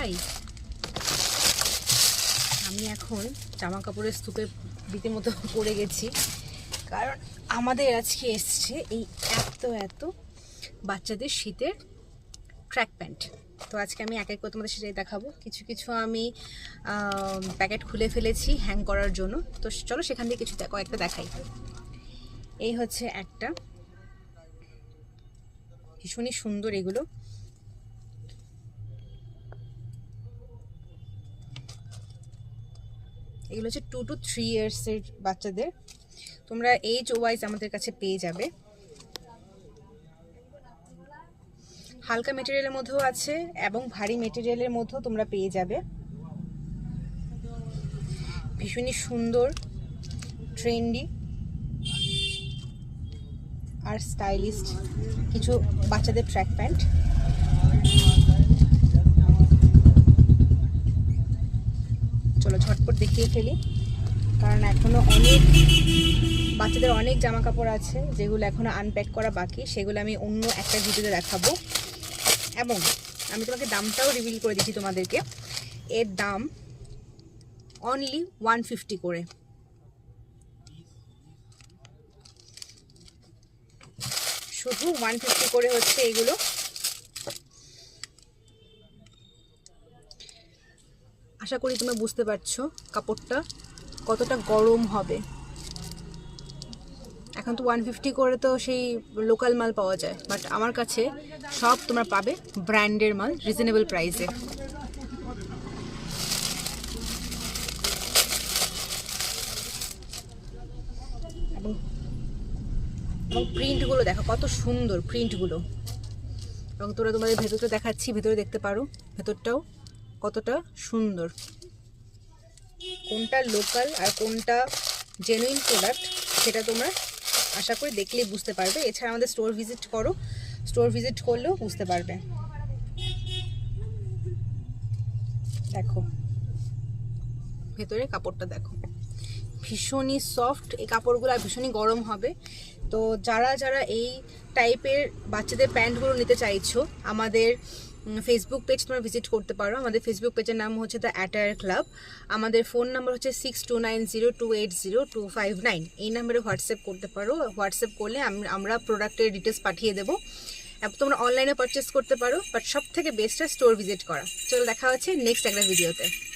ভাই আমি এখন জামা কাপড়ের স্তূপে রীতিমতো পড়ে গেছি। কারণ আমাদের আজকে এসছে এই এত এত বাচ্চাদের শীতের ট্র্যাক প্যান্ট তো আজকে আমি এক এক করে তোমাদের সেটাই দেখাবো। কিছু কিছু আমি প্যাকেট খুলে ফেলেছি হ্যাং করার জন্য। তো চলো সেখান থেকে কিছু কয়েকটা দেখাই। এই হচ্ছে একটা। ভীষণই সুন্দর এগুলো। এগুলো হচ্ছে টু টু থ্রি ইয়ার্সের বাচ্চাদের। তোমরা এজ ওয়াইজ আমাদের কাছে পেয়ে যাবে। হালকা মেটেরিয়ালের মধ্যেও আছে এবং ভারী মেটেরিয়ালের মধ্যেও তোমরা পেয়ে যাবে। ভীষণই সুন্দর ট্রেন্ডি আর স্টাইলিস্ট কিছু বাচ্চাদের ট্র্যাক প্যান্ট চলো ঝটপট দেখিয়ে ফেলি। কারণ এখনও অনেক বাচ্চাদের অনেক জামা কাপড় আছে, যেগুলো এখনও আনপ্যাক করা বাকি। সেগুলো আমি অন্য একটা ভিডিওতে দেখাবো। এবং আমি তোমাকে দামটাও রিভিল করে দিচ্ছি তোমাদেরকে। এর দাম অনলি ওয়ান ফিফটি করে। শুধু ওয়ান ফিফটি করে হচ্ছে এগুলো। আশা করি তুমি বুঝতে পারছ কাপড়টা কতটা গরম হবে। এখন তো ওয়ান ফিফটি করে তো সেই লোকাল মাল পাওয়া যায় বাট আমার কাছে সব তোমরা পাবে ব্র্যান্ডের মাল রিজনেবল প্রাইসে এবং প্রিন্টগুলো দেখো কত সুন্দর প্রিন্টগুলো এবং তোমরা তোমাদের ভেতরটা দেখাচ্ছি, ভেতরে দেখতে পারো, ভেতরটাও। কতটা সুন্দর। কোনটা লোকাল আর কোনটা জেনুইন প্রোডাক্ট সেটা তোমরা আশা করি দেখলেই বুঝতে পারবে। এছাড়া আমাদের স্টোর ভিজিট করো। স্টোর ভিজিট করলেও বুঝতে পারবে। দেখো। ভেতরে কাপড়টা দেখো। ভীষণই সফট এই কাপড়গুলো আর ভীষণই গরম হবে। তো যারা যারা এই টাইপের বাচ্চাদের প্যান্টগুলো নিতে চাইছো, আমাদের ফেসবুক পেজ তোমরা ভিজিট করতে পারো। আমাদের ফেসবুক পেজের নাম হচ্ছে দ্য অ্যাটায়ার ক্লাব আমাদের ফোন নাম্বার হচ্ছে six two nine zero two eight zero two five nine এই নাম্বারে হোয়াটসঅ্যাপ করতে পারো। হোয়াটসঅ্যাপ করলে আম- আমরা প্রোডাক্টের ডিটেলস পাঠিয়ে দেবো। তোমরা অনলাইনে পারচেস করতে পারো। বাট সব থেকে বেস্ট স্টোর ভিজিট করা। চলো দেখা হচ্ছে নেক্সট একটা ভিডিওতে